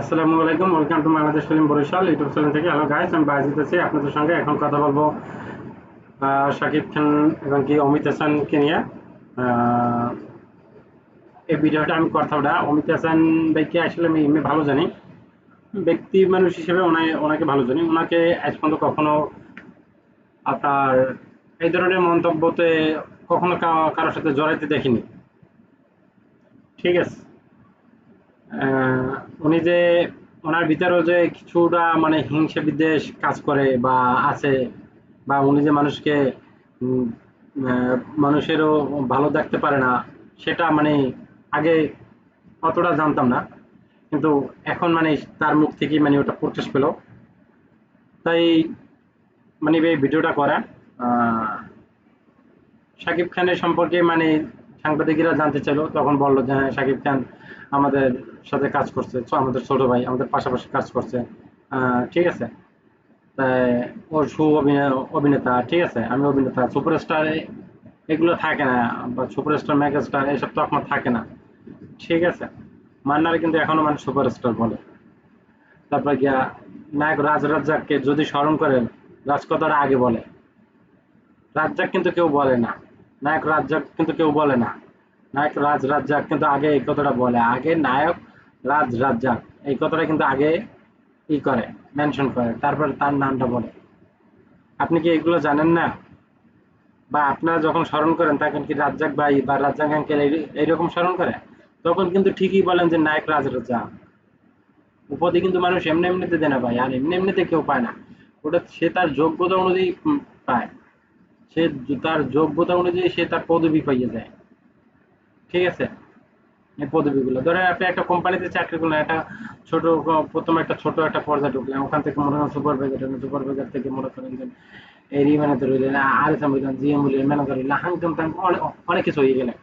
আসসালামু আলাইকুম welcome to Bangladesh film Barishal YouTube channel থেকে। হ্যালো গাইস আমি বাজিত আছি আপনাদের সঙ্গে। এখন কথা বলব শাকিব খান এবং কি অমিত হাসানকে নিয়ে। এই ভিডিওটা আমি অমিত হাসান ভাইকে আসলে আমি এমনি ভালো জানি। ব্যক্তি মানুষ হিসেবে ওনাকে ভালো জানি। ওনাকে আজ পর্যন্ত কখনো আপনার এই ধরনের মন্তব্যতে কখনো কারোর সাথে জড়াইতে দেখিনি। ঠিক আছে। উনি যে ওনার ভিতরেও যে কিছুটা মানে হিংসা বিদ্বেষ কাজ করে বা আছে, বা উনি যে মানুষকে মানুষেরও ভালো দেখতে পারে না, সেটা মানে আগে অতটা জানতাম না। কিন্তু এখন মানে তার মুখ থেকে মানে ওটা প্রকাশ পেল। তাই মানে এই ভিডিওটা করা শাকিব খানের সম্পর্কে মানে সাংবাদিকেরা জানতে চাইলো, তখন বলল যে হ্যাঁ শাকিব খান আমাদের সাথে কাজ করছে আমাদের ছোট ভাই, আমাদের পাশাপাশি কাজ করছে। ঠিক আছে। তাই ও সু অভিনেতা, ঠিক আছে, আমি অভিনেতা, সুপারস্টার এগুলো থাকে না, বা সুপারস্টার, মেগাস্টার, এসব তো আপনার থাকে না। ঠিক আছে। মান্নারে কিন্তু এখনও মানুষ সুপারস্টার বলে। তারপর গিয়া নায়ক রাজ রাজ্জাককে যদি স্মরণ করেন রাজ আগে বলে। রাজ্জাক কিন্তু কেউ বলে না। নায়ক রাজ্জাক কিন্তু কেউ বলে না। নায়ক রাজ রাজ্জাক কিন্তু আগে এই কথাটা বলে। আগে নায়ক রাজ রাজ্জাক এই কথাটা কিন্তু আগে ই করে মেনশন করে, তারপর তার নামটা বলে। আপনি কি এগুলো জানেন না? বা আপনারা যখন স্মরণ করেন, তখন কি রাজ্জাক ভাই বা রাজ্জাক আঙ্কেল এইরকম স্মরণ করে? তখন কিন্তু ঠিকই বলেন যে নায়ক রাজ রাজ্জাক। উপাধি কিন্তু মানুষ এমনি এমনিতে দেয় না ভাই, আর এমনি এমনিতে কেউ পায় না। ওটা সে তার যোগ্যতা অনুযায়ী পায়। সে তার যোগ্যতা অনুযায়ী সে তার পদবি পাইয়ে যায়। ঠিক আছে? এই পদবিগুলো। ধরেন আপনি একটা কোম্পানিতে চাকরি করলেন, একটা ছোট প্রথমে একটা ছোট একটা পর্যায়ে ঢুকলেন, ওখান থেকে মনে করেন সুপারভাইজার সুপারভাইজার থেকে মনে করেন যে এরি ম্যানেজার হইলেন আর এস এম হইলেন জিএম হইলেন ম্যানেজার হইলেন হাংটাম টাং অনেক কিছু হয়ে গেলেন।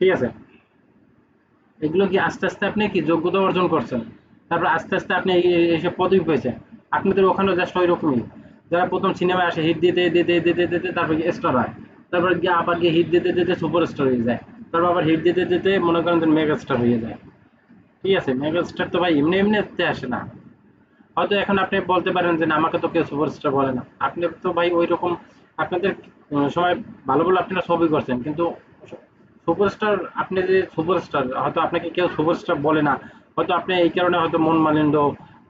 ঠিক আছে? এগুলো কি আস্তে আস্তে আপনি কি যোগ্যতা অর্জন করছেন? তারপর আস্তে আস্তে আপনি এইসব পদবি পেয়েছেন আপনাদের ওখানেও জাস্ট ওই রকমই যারা প্রথম সিনেমায় আসে হিট দিতে দিতে দিতে দিতে তারপর গিয়ে স্টার হয়। তারপর গিয়ে আবার গিয়ে হিট দিতে দিতে সুপার স্টার হয়ে যায়। তারপর আবার হিট দিতে দিতে মনে করেন মেগা স্টার হয়ে যায়। ঠিক আছে মেগা স্টার তো ভাই এমনি এমনি আসে না। হয়তো এখন আপনি বলতে পারেন যে না, আমাকে তো কেউ সুপারস্টার বলে না। আপনি তো ভাই ওই রকম আপনাদের সময় ভালো ভালো আপনারা ছবি করছেন। কিন্তু সুপারস্টার আপনি যে সুপারস্টার হয়তো আপনাকে কেউ সুপারস্টার বলে না। হয়তো আপনি এই কারণে হয়তো মন মালিন্য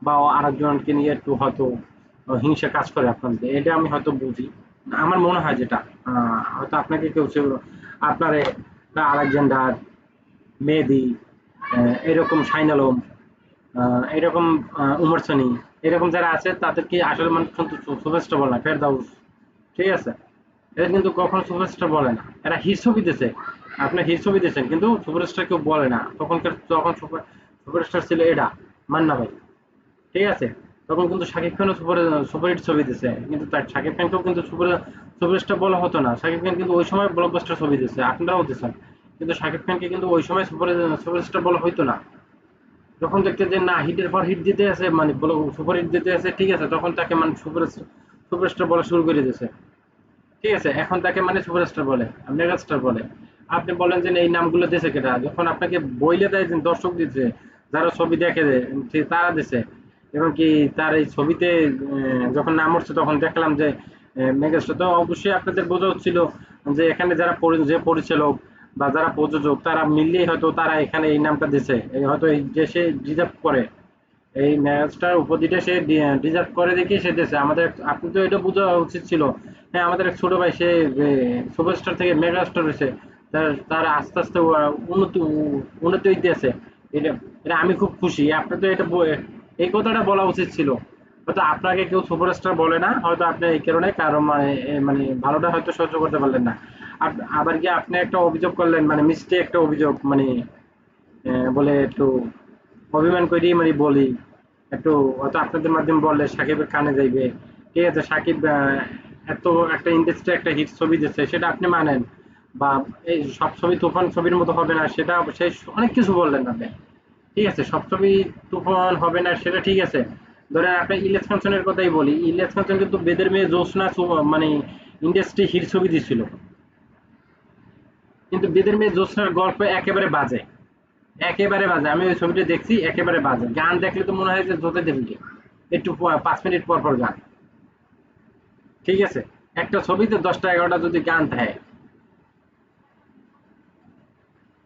বা আরেকজনকে নিয়ে একটু হয়তো হিংসা কাজ করে আপনাদের, এটা আমি হয়তো বুঝি। আমার মনে হয় যেটা হয়তো আপনাকে কেউ আপনার আলেকজান্ডার, মেহেদি এরকম শাইন আলম এরকম উমর সানি, এরকম যারা আছে তাদেরকে আসলে মানুষ কিন্তু সুপারস্টার বলে না, ফেরদাউস, ঠিক আছে? এরা কিন্তু কখনো সুপারস্টার বলে না। এরা হিট ছবি দিয়েছে আপনি ছবি দিয়েছেন, কিন্তু সুপারস্টার কেউ বলে না। তখনকার, তখন সুপার, সুপারস্টার ছিল এটা মান্না ভাই, ঠিক আছে? তখন কিন্তু শাকিব খানও সুপার, সুপারহিট ছবি দিয়েছে কিন্তু তার শাকিব খানকেও কিন্তু সুপার, সুপারস্টার বলা হতো না। শাকিব খান কিন্তু ওই সময় ব্লকবাস্টার ছবি দিয়েছে আপনারাও দিয়েছেন কিন্তু শাকিব খানকে কিন্তু ওই সময় সুপার, সুপারস্টার বলা হতো না। যখন দেখতে যে, না, হিটের পর হিট দিতে আছে মানে সুপার হিট দিতে আছে, ঠিক আছে, তখন তাকে মানে সুপার, সুপারস্টার বলা শুরু করে দিয়েছে। ঠিক আছে, এখন তাকে মানে সুপারস্টার বলে, মেগাস্টার বলে। আপনি বলেন যে, এই নামগুলো দিয়েছে কেটা? যখন আপনাকে বইলে দেয় দর্শক দিচ্ছে, যারা ছবি দেখে যে, সে তারা দিছে। এবং কি তার এই ছবিতে যখন নাম উঠছে তখন দেখলাম যে মেগাস্টার। তো অবশ্যই আপনাদের বোঝা হচ্ছিল যে এখানে যারা যে পরিচালক বা যারা প্রযোজক, তারা মিললেই হয়তো তারা এখানে এই নামটা দিছে। হয়তো এই যে সে ডিজার্ভ করে। এই ম্যাচটার উপাধিটা সে ডিজার্ভ করে দেখে সে দিয়েছে আমাদের আপনি তো এটা বোঝা উচিত ছিল। হ্যাঁ আমাদের এক ছোট ভাই সে সুপারস্টার থেকে মেগা স্টার হয়েছে। তার তার আস্তে আস্তে উন্নতি উন্নতি হইতে আছে এটা এটা আমি খুব খুশি। আপনি তো এটা এই কথাটা বলা উচিত ছিল। হয়তো আপনাকে কেউ সুপারস্টার বলে না, হয়তো আপনি এই কারণে কারও মানে মানে ভালোটা হয়তো সহ্য করতে পারলেন না। আবার কি আপনি একটা অভিযোগ করলেন মানে মিষ্টি একটা অভিযোগ মানে বলে একটু অভিমান করি মানে বলি। একটু হয়তো আপনাদের মাধ্যমে বললে সাকিবের কানে যাইবে। ঠিক আছে, সাকিব এত একটা ইন্ডাস্ট্রি একটা হিট ছবি দিচ্ছে সেটা আপনি মানেন। বা এই সব ছবি, তুফান ছবির মতো হবে না, সেটা সেই অনেক কিছু বললেন আপনি। ঠিক আছে ছবি তুফান হবে না, সেটা ঠিক আছে। ধরেন আপনি ইলিয়াস কাঞ্চনের কথাই বলি, ইলিয়াস কাঞ্চন কিন্তু বেদের মেয়ে জোসনা মানে ইন্ডাস্ট্রি হিট ছবি দিছিল কিন্তু বেদের মেয়ে জোসনার গল্প একেবারে বাজে একেবারে বাজে। আমি ওই ছবিটা দেখছি, একেবারে বাজে। গান দেখলে তো মনে হয় যে জোতে দেবে একটু পাঁচ মিনিট পর পর গান। ঠিক আছে, একটা ছবিতে দশটা এগারোটা যদি গান থাকে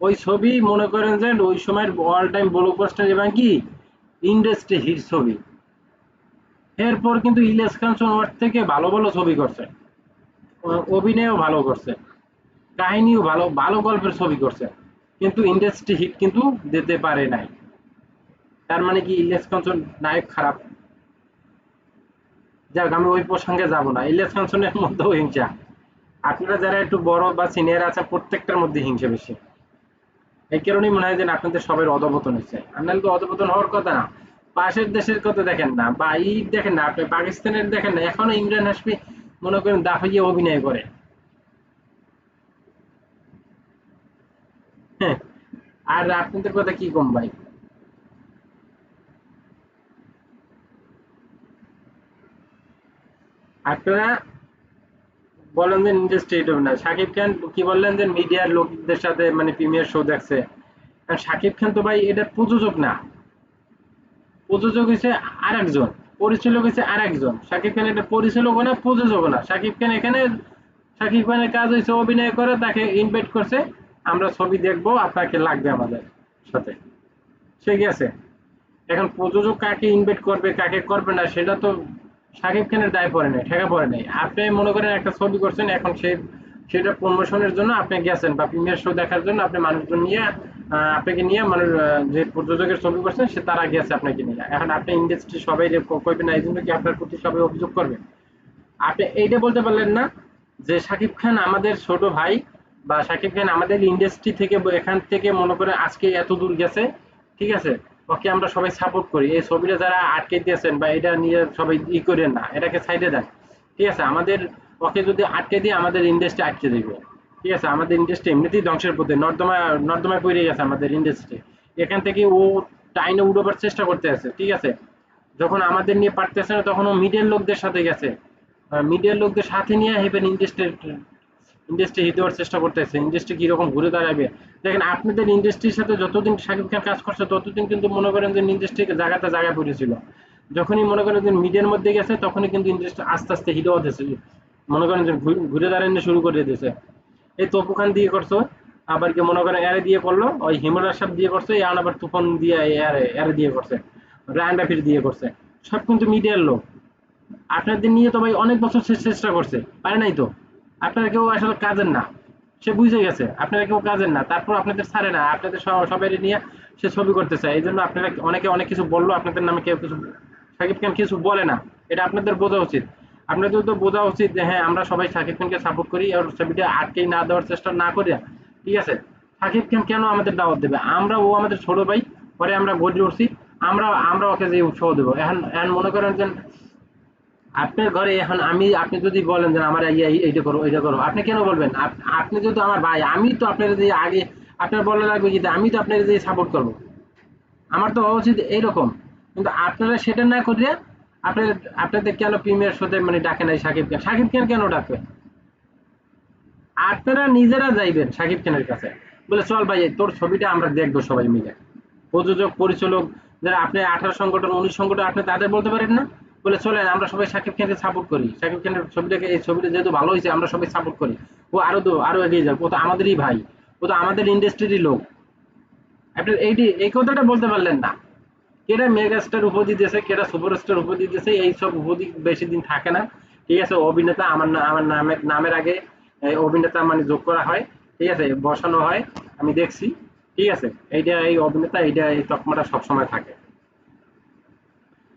ওই ছবি মনে করেন যে ওই সময়ের অল টাইম ব্লকবাস্টার এবং কি? ইন্ডাস্ট্রি হিট ছবি। এরপর কিন্তু ইলিয়াস কাঞ্চন ওর থেকে ভালো ভালো ছবি করছে। অভিনয়ও ভালো করছে। কাহিনীও ভালো ভালো গল্পের ছবি করছে। কিন্তু ইন্ডাস্ট্রি হিট কিন্তু দিতে পারে নাই। তার মানে কি ইলিয়াস কাঞ্চন নায়ক খারাপ। যাক, আমি ওই প্রসঙ্গে যাব না। ইলিয়াস কাঞ্চনের মধ্যেও হিংসা। আপনারা যারা একটু বড় বা সিনিয়র আছে, প্রত্যেকটার মধ্যে হিংসা বেশি। এই কারণেই মনে হয় যে আপনাদের সবাই অধপতন হচ্ছে আপনাদের তো অধপতন হওয়ার কথা না। পাশের দেশের কথা দেখেন না বা ই দেখেন না, আপনি পাকিস্তানের দেখেন না, এখনও ইমরান হাসমি মনে করেন দাফিয়ে অভিনয় করে। হ্যাঁ আর আপনাদের কথা কি কম ভাই? আপনারা যে না খান কি বললেন যে মিডিয়ার লোকদের সাথে মানে প্রিমিয়ার শো দেখছে। আর খান তো ভাই প্রযোজক না। প্রযোজক হচ্ছে আরেকজন, পরিচালক হচ্ছে আরেকজন। শাকিব খান এটা পরিচালক না প্রযোজক না। খান এখানে শাকিব খানের কাজ হয়েছে অভিনয় করে, তাকে ইনভাইট করছে। আমরা ছবি দেখব, আপনাকে লাগবে আমাদের সাথে। ঠিক আছে। এখন প্রযোজক কাকে ইনভাইট করবে, কাকে করবে না, সেটা তো শাকিব খানের দায় পড়ে নাই, ঠেকা পড়ে নাই। আপনি মনে করেন একটা ছবি করছেন, এখন সেই সেটা প্রমোশনের জন্য আপনি গেছেন বা প্রিমিয়ার শো দেখার জন্য আপনি মানুষজন নিয়ে আপনাকে নিয়ে মানুষ যে প্রযোজকের ছবি করছেন, সে তারা গেছে আপনাকে নিয়ে। এখন আপনি ইন্ডাস্ট্রি সবাই কইবে না, এই জন্য কি আপনার প্রতি সবাই অভিযোগ করবে? আপনি এইটা বলতে পারলেন না যে শাকিব খান আমাদের ছোট ভাই বা শাকিব খান আমাদের ইন্ডাস্ট্রি থেকে, এখান থেকে মনে করেন আজকে এত দূর গেছে, ঠিক আছে? ওকে আমরা সবাই সাপোর্ট করি। এই ছবিটা যারা আটকে দিয়েছেন বা এটা নিয়ে সবাই ই করেন না, এটাকে সাইডে দেন। ঠিক আছে? আমাদের ওকে যদি আটকে দিয়ে আমাদের ইন্ডাস্ট্রি আটকে দিবে। ঠিক আছে? আমাদের ইন্ডাস্ট্রি এমনিতেই ধ্বংসের পথে নর্দমা নর্দমায় পড়ে গেছে আমাদের ইন্ডাস্ট্রি এখান থেকে ও টাইনে উড়োবার চেষ্টা করতে আছে, ঠিক আছে? যখন আমাদের নিয়ে পারতেছে না, তখন ও মিডিয়ার লোকদের সাথে গেছে। মিডিয়ার লোকদের সাথে নিয়ে হেবেন ইন্ডাস্ট্রি ইন্ডাস্ট্রি হিট দেওয়ার চেষ্টা করতেছে ইন্ডাস্ট্রি কীরকম ঘুরে দাঁড়াবে? দেখেন, আপনাদের ইন্ডাস্ট্রির সাথে যতদিন শাকিব খান কাজ করছে, ততদিন কিন্তু মনে করেন যে ইন্ডাস্ট্রিকে জায়গাতে জায়গা পড়েছিল। যখনই মনে করেন যে মিডিয়ার মধ্যে গেছে, তখনই কিন্তু ইন্ডাস্ট্রি আস্তে আস্তে হিট হতেছে মনে করেন যে ঘুরে- দাঁড়ানো শুরু করে দিয়েছে। এই তপু খান দিয়ে করছ, আবার কি মনে করেন এরে দিয়ে করল, ওই হিমরাজ সাহেব দিয়ে করছে এখন আবার তুফান দিয়ে এরে এরে দিয়ে করছে, রায়ন দিয়ে করছে। সব কিন্তু মিডিয়ার লোক। আপনাদের নিয়ে তো ভাই অনেক বছর চেষ্টা করছে, পারে নাই তো? আপনারা কেউ আসলে কাজের না। সে বুঝে গেছে, আপনারা কেউ কাজের না। তারপর আপনাদের ছাড়ে না, আপনাদের সবাই নিয়ে সে ছবি করতে চায় এই জন্য আপনারা অনেকে অনেক কিছু বলল, আপনাদের নামে কেউ কিছু, সাকিব খান কিছু বলে না। এটা আপনাদের বোঝা উচিত। আপনাদের তো বোঝা উচিত যে হ্যাঁ আমরা সবাই সাকিব খানকে সাপোর্ট করি আর ছবিটা আটকেই না দেওয়ার চেষ্টা না করি ঠিক আছে? সাকিব খান কেন আমাদের দাওয়াত দেবে? আমরা, ও আমাদের ছোট ভাই, পরে আমরা গড়ে উঠছি। আমরা আমরা ওকে যে উৎসাহ দেবো। এখন এখন মনে করেন যে আপনার ঘরে এখন আমি, আপনি যদি বলেন যে আমার এই- এই- এইটা করো এইটা করো, আপনি কেন বলবেন? আপনি যদি আমার ভাই, আমি তো আপনার যে আগে, আপনার বলা লাগবে যে, আমি তো আপনার যে সাপোর্ট করব। আমার তো উচিত এইরকম। কিন্তু আপনারা সেটা না করে আপনার, আপনাদের কেন প্রিমিয়ার শোতে মানে ডাকে নাই সাকিব খান? সাকিব খান কেন ডাকবে? আপনারা নিজেরা যাইবেন সাকিব খানের কাছে। বলে, চল ভাই তোর ছবিটা আমরা দেখব সবাই মিলে। প্রযোজক, পরিচালক, যারা আপনি আঠারো সংগঠন, উনিশ সংগঠন, আপনি তাদের বলতে পারেন না? বলে, চলেন, আমরা সবাই সাকিব খানকে সাপোর্ট করি। সাকিব খানের ছবিটাকে, এই ছবিটা যেহেতু ভালো হয়েছে, আমরা সবাই সাপোর্ট করি। ও আরও আরও এগিয়ে যাক। ও তো আমাদেরই ভাই। ও তো আমাদের ইন্ডাস্ট্রিরই লোক। আপনি এইটি, এই কথাটা বলতে পারলেন না। কেটা মেগাস্টার উপাধি দিয়েছে কেটা সুপারস্টার উপাধি দিয়েছে এই সব উপাধি বেশি দিন থাকে না। ঠিক আছে, অভিনেতা আমার আমার নামের নামের আগে অভিনেতা মানে যোগ করা হয়। ঠিক আছে, বসানো হয়, আমি দেখছি। ঠিক আছে, এইটা এই অভিনেতা, এইটা এই তকমাটা সবসময় থাকে।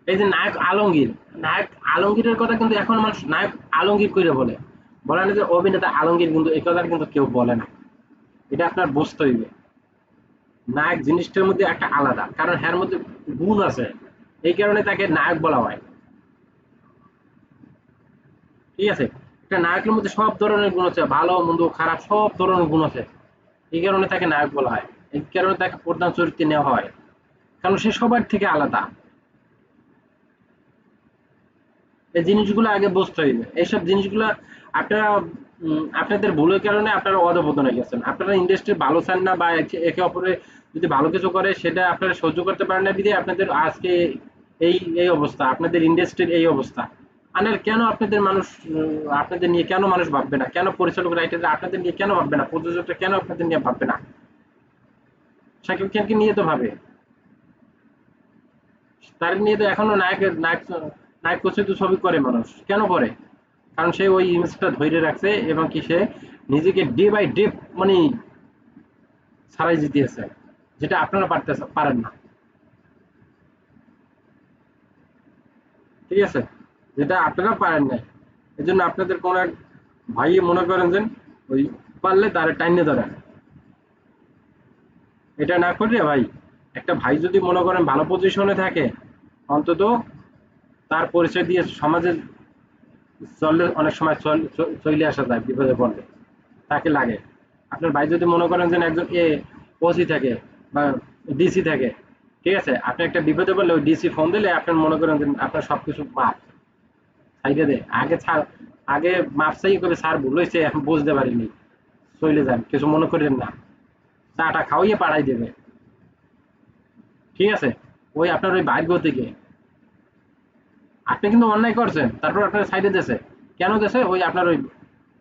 এই যে নায়ক আলমগীর, নায়ক আলমগীরের কথা কিন্তু এখন মানুষ নায়ক আলমগীর করে বলে। বলে না যে অভিনেতা আলমগীর কিন্তু এই কথা কিন্তু কেউ বলে না। এটা আপনার বুঝতে হইবে। নায়ক জিনিসটার মধ্যে একটা আলাদা, কারণ এর মধ্যে গুণ আছে। এই কারণে তাকে নায়ক বলা হয়। ঠিক আছে? একটা নায়কের মধ্যে সব ধরনের গুণ আছে, ভালো, মন্দ, খারাপ, সব ধরনের গুণ আছে। এই কারণে তাকে নায়ক বলা হয়। এই কারণে তাকে প্রধান চরিত্রে নেওয়া হয়। কারণ সে সবার থেকে আলাদা। এই জিনিসগুলো আগে বুঝতে হইবে। এইসব জিনিসগুলো আপনারা আপনাদের ভুলের কারণে আপনারা অধপতন গেছেন। আপনারা ইন্ডাস্ট্রি ভালো চান না বা একে অপরের যদি ভালো কিছু করে, সেটা আপনারা সহ্য করতে পারেন না বিধে আপনাদের আজকে এই এই অবস্থা, আপনাদের ইন্ডাস্ট্রির এই অবস্থা। আনার কেন আপনাদের মানুষ আপনাদের নিয়ে কেন মানুষ ভাববে না? কেন পরিচালক রাইটাররা আপনাদের নিয়ে কেন ভাববে না? প্রযোজকটা কেন আপনাদের নিয়ে ভাববে না? শাকিব খানকে নিয়ে তো ভাবে। তার নিয়ে তো এখনও নায়কের নায়ক নায়ক প্রচলিত ছবি করে মানুষ। কেন করে? কারণ সে ওই ইমেজটা ধরে রাখছে এবং কি সে নিজেকে ডে বাই ডে মানে ছাড়াই জিতিয়েছে যেটা আপনারা পারতে পারেন না। ঠিক আছে? যেটা আপনারা পারেন না এই জন্য আপনাদের কোন এক ভাই মনে করেন যে, ওই পারলে তারে টাইনে ধরেন এটা না করলে ভাই, একটা ভাই যদি মনে করেন ভালো পজিশনে থাকে, অন্তত তার পরিচয় দিয়ে সমাজে চললে অনেক সময় চলে আসা যায়, বিপদে পড়লে। তাকে লাগে। আপনার ভাই যদি মনে করেন যে একজন এ, ওসি থাকে বা ডিসি থাকে, ঠিক আছে? আপনি একটা বিপদে পড়লে ওই ডিসি ফোন দিলে আপনার মনে করেন যে আপনার সবকিছু মাপ সাইডে দে আগে ছাড়, আগে মাপ চাই করে স্যার ভুল হয়েছে বুঝতে পারিনি। চলে যান, কিছু মনে করেন না। চাটা খাওয়াইয়ে পাঠাই দেবে। ঠিক আছে? ওই আপনার ওই ভাগ্য থেকে। আপনি কিন্তু অন্যায় করছেন, তারপর আপনার সাইডে দেশে কেন দেশে ওই আপনার ওই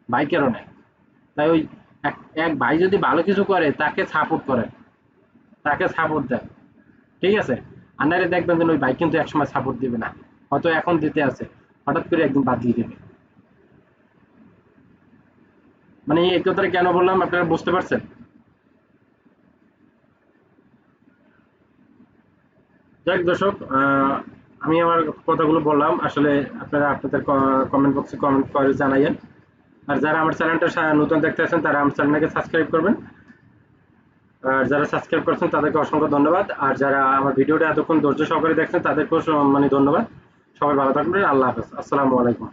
ভাই কারণে তাই ওই এক ভাই যদি ভালো কিছু করে, তাকে সাপোর্ট করে। তাকে সাপোর্ট দেয়। ঠিক আছে? আন্ডারে দেখবেন যে ওই ভাই কিন্তু একসময় সাপোর্ট দিবে না। হয়তো এখন দিতে আছে। হঠাৎ করে একদিন বাদ দিয়ে দেবে। মানে এই কথাটা কেন বললাম, আপনারা বুঝতে পারছেন? যাক দর্শক আমি আমার কথাগুলো বললাম। আসলে আপনারা আপনাদের কমেন্ট বক্সে কমেন্ট করে জানাইয়েন। আর যারা আমার চ্যানেলটা নতুন দেখতে আছেন, তারা আমার চ্যানেলটাকে সাবস্ক্রাইব করবেন। আর যারা সাবস্ক্রাইব করছেন, তাদেরকে অসংখ্য ধন্যবাদ। আর যারা আমার ভিডিওটা এতক্ষণ ধৈর্য সহকারে দেখছেন, তাদেরকেও মানে ধন্যবাদ। সবাই ভালো থাকবেন। আল্লাহ হাফেজ। আসসালামু আলাইকুম।